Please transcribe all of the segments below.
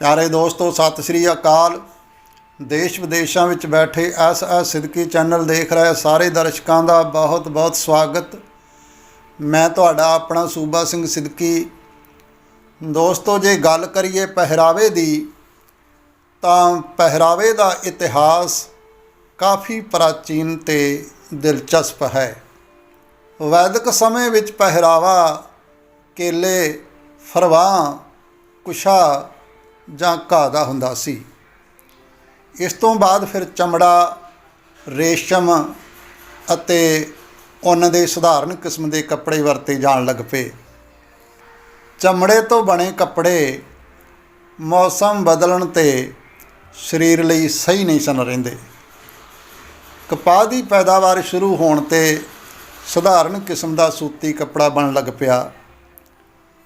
ਪਿਆਰੇ ਦੋਸਤੋ, ਸਤਿ ਸ੍ਰੀ ਅਕਾਲ। ਦੇਸ਼ ਵਿਦੇਸ਼ਾਂ ਵਿੱਚ ਬੈਠੇ ਐਸ ਐਸ ਸਿੱਦਕੀ ਚੈਨਲ ਦੇਖ ਰਹੇ ਸਾਰੇ ਦਰਸ਼ਕਾਂ ਦਾ ਬਹੁਤ ਬਹੁਤ ਸਵਾਗਤ। ਮੈਂ ਤੁਹਾਡਾ ਆਪਣਾ ਸੂਬਾ ਸਿੰਘ ਸਿੱਧਕੀ। ਦੋਸਤੋ, ਜੇ ਗੱਲ ਕਰੀਏ ਪਹਿਰਾਵੇ ਦੀ, ਤਾਂ ਪਹਿਰਾਵੇ ਦਾ ਇਤਿਹਾਸ ਕਾਫੀ ਪ੍ਰਾਚੀਨ ਤੇ ਦਿਲਚਸਪ ਹੈ। ਵੈਦਿਕ ਸਮੇਂ ਵਿੱਚ ਪਹਿਰਾਵਾ, ਕੇਲੇ, ਫਰਵਾਂ, ਕੁਸ਼ਾ ਜਾਂ ਘਾਹ ਦਾ ਹੁੰਦਾ ਸੀ। ਇਸ ਤੋਂ ਬਾਅਦ ਫਿਰ ਚਮੜਾ, ਰੇਸ਼ਮ ਅਤੇ ਉੱਨ ਦੇ ਸਧਾਰਨ ਕਿਸਮ ਦੇ ਕੱਪੜੇ ਵਰਤੇ ਜਾਣ ਲੱਗ ਪਏ। ਚਮੜੇ ਤੋਂ ਬਣੇ ਕੱਪੜੇ ਮੌਸਮ ਬਦਲਣ ਤੇ ਸਰੀਰ ਲਈ ਸਹੀ ਨਹੀਂ ਸਨ ਰਹਿੰਦੇ। ਕਪਾਹ ਦੀ ਪੈਦਾਵਾਰ ਸ਼ੁਰੂ ਹੋਣ ਤੇ ਸਧਾਰਨ ਕਿਸਮ ਦਾ ਸੂਤੀ ਕੱਪੜਾ ਬਣਨ ਲੱਗ ਪਿਆ।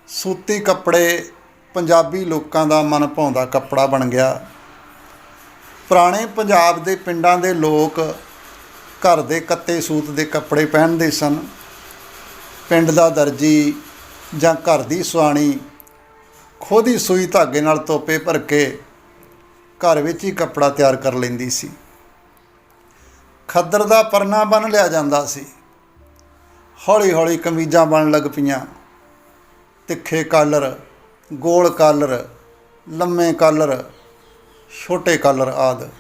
ਸੂਤੀ ਕੱਪੜੇ ਪੰਜਾਬੀ ਲੋਕਾਂ ਦਾ ਮਨ ਭਾਉਂਦਾ ਕੱਪੜਾ ਬਣ ਗਿਆ। ਪੁਰਾਣੇ ਪੰਜਾਬ ਦੇ ਪਿੰਡਾਂ ਦੇ ਲੋਕ ਘਰ ਦੇ ਕੱਤੇ ਸੂਤ ਦੇ ਕੱਪੜੇ ਪਹਿਨਦੇ ਸਨ। ਪਿੰਡ ਦਾ ਦਰਜੀ ਜਾਂ ਘਰ ਦੀ ਸੁਆਣੀ ਖੁਦ ਹੀ ਸੂਈ ਧਾਗੇ ਨਾਲ ਤੋਪੇ ਭਰ ਕੇ ਘਰ ਵਿੱਚ ਹੀ ਕੱਪੜਾ ਤਿਆਰ ਕਰ ਲੈਂਦੀ ਸੀ। ਖੱਦਰ ਦਾ ਪਰਨਾ ਬੰਨ ਲਿਆ ਜਾਂਦਾ ਸੀ। ਹੌਲੀ ਹੌਲੀ ਕਮੀਜ਼ਾਂ ਬਣਨ ਲੱਗ ਪਈਆਂ। ਤਿੱਖੇ ਕਾਲਰ ਗੋਲ ਕਾਲਰ, ਲੰਮੇ ਕਾਲਰ, ਛੋਟੇ ਕਾਲਰ ਆਦ।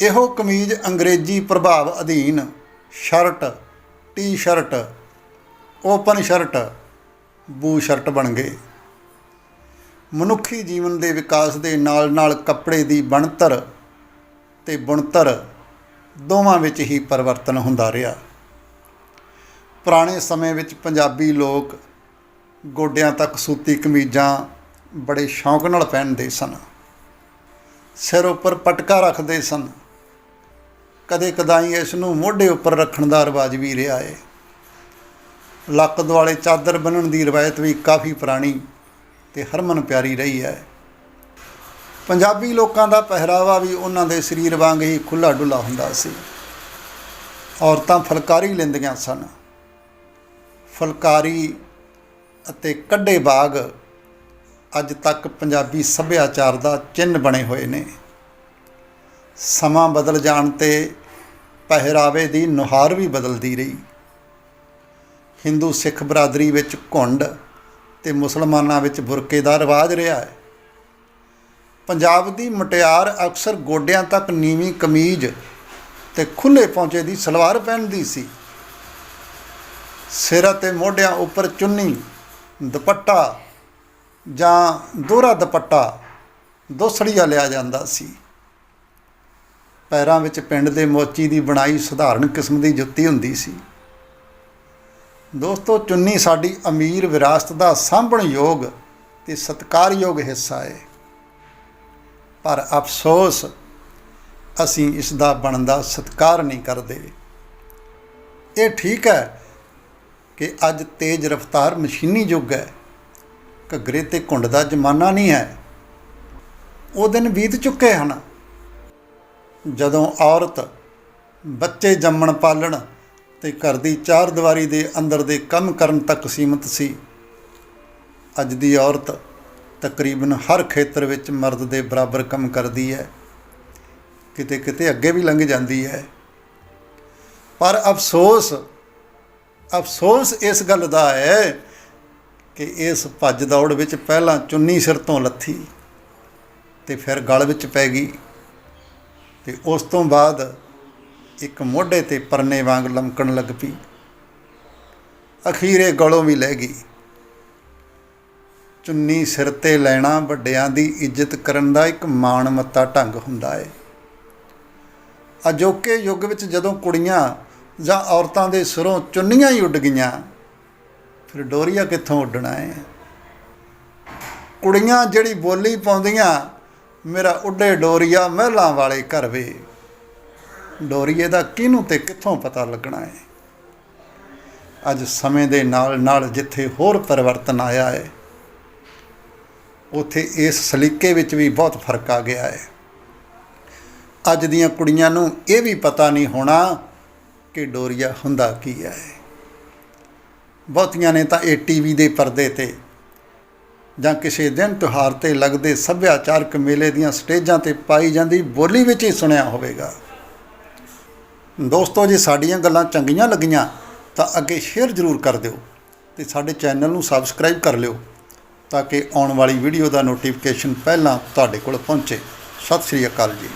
ਇਹੋ ਕਮੀਜ਼ ਅੰਗਰੇਜ਼ੀ ਪ੍ਰਭਾਵ ਅਧੀਨ shirt, T-shirt, open shirt bush shirt ਬਣ ਗਏ। ਮਨੁੱਖੀ ਜੀਵਨ ਦੇ ਵਿਕਾਸ ਦੇ ਨਾਲ-ਨਾਲ ਕੱਪੜੇ ਦੀ ਬਣਤਰ ਤੇ ਬੁਣਤਰ ਦੋਵਾਂ ਵਿੱਚ ਹੀ ਪਰਿਵਰਤਨ ਹੁੰਦਾ ਰਿਹਾ। ਪੁਰਾਣੇ ਸਮੇਂ ਵਿੱਚ ਪੰਜਾਬੀ ਲੋਕ ਗੋਡਿਆਂ ਤੱਕ ਸੂਤੀ ਕਮੀਜ਼ਾਂ ਬੜੇ ਸ਼ੌਂਕ ਨਾਲ ਪਹਿਨਦੇ ਸਨ। ਸਿਰ ਉੱਪਰ ਪਟਕਾ ਰੱਖਦੇ ਸਨ। ਕਦੇ ਕਦਾਈ ਇਸ ਨੂੰ ਮੋਢੇ ਉੱਪਰ ਰੱਖਣ ਦਾ ਰਿਵਾਜ ਵੀ ਰਿਹਾ ਹੈ ਲੱਕ ਦੁਆਲੇ ਚਾਦਰ ਬੰਨਣ ਦੀ ਰਵਾਇਤ ਵੀ ਕਾਫੀ ਪੁਰਾਣੀ ਤੇ ਹਰਮਨ ਪਿਆਰੀ ਰਹੀ ਹੈ। ਪੰਜਾਬੀ ਲੋਕਾਂ ਦਾ ਪਹਿਰਾਵਾ ਵੀ ਉਹਨਾਂ ਦੇ ਸਰੀਰ ਵਾਂਗ ਹੀ ਖੁੱਲਾ ਡੁੱਲਾ ਹੁੰਦਾ ਸੀ। ਔਰਤਾਂ ਫੁਲਕਾਰੀ ਲੈਂਦੀਆਂ ਸਨ। ਫੁਲਕਾਰੀ ਅਤੇ ਕੱਢੇ ਬਾਗ ਅੱਜ ਤੱਕ ਪੰਜਾਬੀ ਸੱਭਿਆਚਾਰ ਦਾ ਚਿੰਨ੍ਹ ਬਣੇ ਹੋਏ ਨੇ। ਸਮਾਂ ਬਦਲ ਜਾਣ ਤੇ ਪਹਿਰਾਵੇ ਦੀ ਨੁਹਾਰ ਵੀ ਬਦਲਦੀ ਰਹੀ। ਹਿੰਦੂ ਸਿੱਖ ਬਰਾਦਰੀ ਵਿੱਚ ਘੁੰਡ ਤੇ ਮੁਸਲਮਾਨਾਂ ਵਿੱਚ ਬੁਰਕੇ ਦਾ ਰਿਵਾਜ ਰਿਹਾ ਹੈ। ਪੰਜਾਬ ਦੀ ਮਟਿਆਰ ਅਕਸਰ ਗੋਡਿਆਂ ਤੱਕ ਨੀਵੀਂ ਕਮੀਜ਼ ਤੇ ਖੁੱਲੇ ਪੌਂਚੇ ਦੀ ਸਲਵਾਰ ਪਹਿਨਦੀ ਸੀ। ਸਿਰ ਅਤੇ ਮੋਢਿਆਂ ਉੱਪਰ ਚੁੰਨੀ ਦੁਪੱਟਾ ਜਾਂ ਦੋਹਰਾ ਦੁਪੱਟਾ ਦੋਸੜੀਆ ਲਿਆ ਜਾਂਦਾ ਸੀ। ਪੈਰਾਂ ਵਿੱਚ ਪਿੰਡ ਦੇ ਮੋਚੀ ਦੀ ਬਣਾਈ ਸਧਾਰਨ ਕਿਸਮ ਦੀ ਜੁੱਤੀ ਹੁੰਦੀ ਸੀ। ਦੋਸਤੋ, ਚੁੰਨੀ ਸਾਡੀ ਅਮੀਰ ਵਿਰਾਸਤ ਦਾ ਸਾਂਭਣ ਯੋਗ ਤੇ ਸਤਿਕਾਰਯੋਗ ਹਿੱਸਾ ਹੈ ਪਰ ਅਫਸੋਸ, ਅਸੀਂ ਇਸ ਦਾ ਬਣਦਾ ਸਤਿਕਾਰ ਨਹੀਂ ਕਰਦੇ। ਇਹ ਠੀਕ ਹੈ ਕਿ ਅੱਜ ਤੇਜ਼ ਰਫ਼ਤਾਰ ਮਸ਼ੀਨੀ ਯੁੱਗ ਹੈ। ਘੱਗਰੇ ਤੇ ਘੁੰਡ ਦਾ ਜ਼ਮਾਨਾ ਨਹੀਂ ਹੈ। ਉਹ ਦਿਨ ਬੀਤ ਚੁੱਕੇ ਹਨ। ਜਦੋਂ ਔਰਤ ਬੱਚੇ ਜੰਮਣ ਪਾਲਣ ਤੇ ਘਰ ਦੀ ਚਾਰ ਦੀਵਾਰੀ ਦੇ ਅੰਦਰ ਦੇ ਕੰਮ ਕਰਨ ਤੱਕ ਸੀਮਤ ਸੀ, ਅੱਜ ਦੀ ਔਰਤ ਤਕਰੀਬਨ ਹਰ ਖੇਤਰ ਵਿੱਚ ਮਰਦ ਦੇ ਬਰਾਬਰ ਕੰਮ ਕਰਦੀ ਹੈ। ਕਿਤੇ ਕਿਤੇ ਅੱਗੇ ਵੀ ਲੰਘ ਜਾਂਦੀ ਹੈ। ਪਰ ਅਫਸੋਸ ਅਫਸੋਸ ਇਸ ਗੱਲ ਦਾ ਹੈ ਕਿ ਇਸ ਭੱਜ ਦੌੜ ਵਿੱਚ ਪਹਿਲਾਂ ਚੁੰਨੀ ਸਿਰ ਤੋਂ ਲੱਥੀ ਤੇ ਫਿਰ ਗਲ ਵਿੱਚ ਪੈ ਗਈ ਤੇ ਉਸ ਤੋਂ ਬਾਅਦ ਇੱਕ ਮੋਢੇ ਤੇ ਪਰਨੇ ਵਾਂਗ ਲਮਕਣ ਲੱਗ ਪਈ। ਅਖੀਰੇ ਗਲੋਂ ਵੀ ਲੈ ਗਈ। ਚੁੰਨੀ ਸਿਰ ਤੇ ਲੈਣਾ ਵੱਡਿਆਂ ਦੀ ਇੱਜ਼ਤ ਕਰਨ ਦਾ ਇੱਕ ਮਾਣ ਮੱਤਾ ਢੰਗ ਹੁੰਦਾ ਹੈ। ਅਜੋਕੇ ਯੁੱਗ ਵਿੱਚ ਜਦੋਂ ਕੁੜੀਆਂ ਜਾਂ ਔਰਤਾਂ ਦੇ ਸਿਰੋਂ ਚੁੰਨੀਆਂ ਹੀ ਉੱਡ ਗਈਆਂ, ਫਿਰ ਡੋਰੀਆ ਕਿੱਥੋਂ ਉੱਡਣਾ ਹੈ ਕੁੜੀਆਂ ਜਿਹੜੀ ਬੋਲੀ ਪਾਉਂਦੀਆਂ, ਮੇਰਾ ਉੱਡੇ ਡੋਰੀਆ ਮਹਿਲਾਂ ਵਾਲੇ ਘਰ ਵੇ। ਡੋਰੀਏ ਦਾ ਕਿਹਨੂੰ ਤੇ ਕਿੱਥੋਂ ਪਤਾ ਲੱਗਣਾ ਹੈ ਅੱਜ ਸਮੇਂ ਦੇ ਨਾਲ ਨਾਲ ਜਿੱਥੇ ਹੋਰ ਪਰਿਵਰਤਨ ਆਇਆ ਹੈ ਉਥੇ ਇਸ ਸਲੀਕੇ ਵਿੱਚ ਵੀ ਬਹੁਤ ਫ਼ਰਕ ਆ ਗਿਆ ਹੈ ਅੱਜ ਦੀਆਂ ਕੁੜੀਆਂ ਨੂੰ ਇਹ ਵੀ ਪਤਾ ਨਹੀਂ ਹੋਣਾ ਕਿ ਡੋਰੀਆ ਹੁੰਦਾ ਕੀ ਹੈ ਬਹੁਤੀਆਂ ਨੇ ਤਾਂ ਇਹ ਟੀਵੀ ਦੇ ਪਰਦੇ ਤੇ ਜਾਂ ਕਿਸੇ ਦਿਨ ਤਿਉਹਾਰ ਤੇ ਲੱਗਦੇ ਸੱਭਿਆਚਾਰਕ ਮੇਲੇ ਦੀਆਂ ਸਟੇਜਾਂ ਤੇ ਪਾਈ ਜਾਂਦੀ ਬੋਲੀ ਵਿੱਚ ਹੀ ਸੁਣਿਆ ਹੋਵੇਗਾ। ਦੋਸਤੋ, ਜੇ ਸਾਡੀਆਂ ਗੱਲਾਂ ਚੰਗੀਆਂ ਲੱਗੀਆਂ, ਤਾਂ ਅੱਗੇ ਸ਼ੇਅਰ ਜ਼ਰੂਰ ਕਰ ਦਿਓ ਤੇ ਸਾਡੇ ਚੈਨਲ ਨੂੰ ਸਬਸਕ੍ਰਾਈਬ ਕਰ ਲਿਓ ਤਾਂ ਕਿ ਆਉਣ ਵਾਲੀ ਵੀਡੀਓ ਦਾ ਨੋਟੀਫਿਕੇਸ਼ਨ ਪਹਿਲਾਂ ਤੁਹਾਡੇ ਕੋਲ ਪਹੁੰਚੇ। ਸਤਿ ਸ੍ਰੀ ਅਕਾਲ ਜੀ।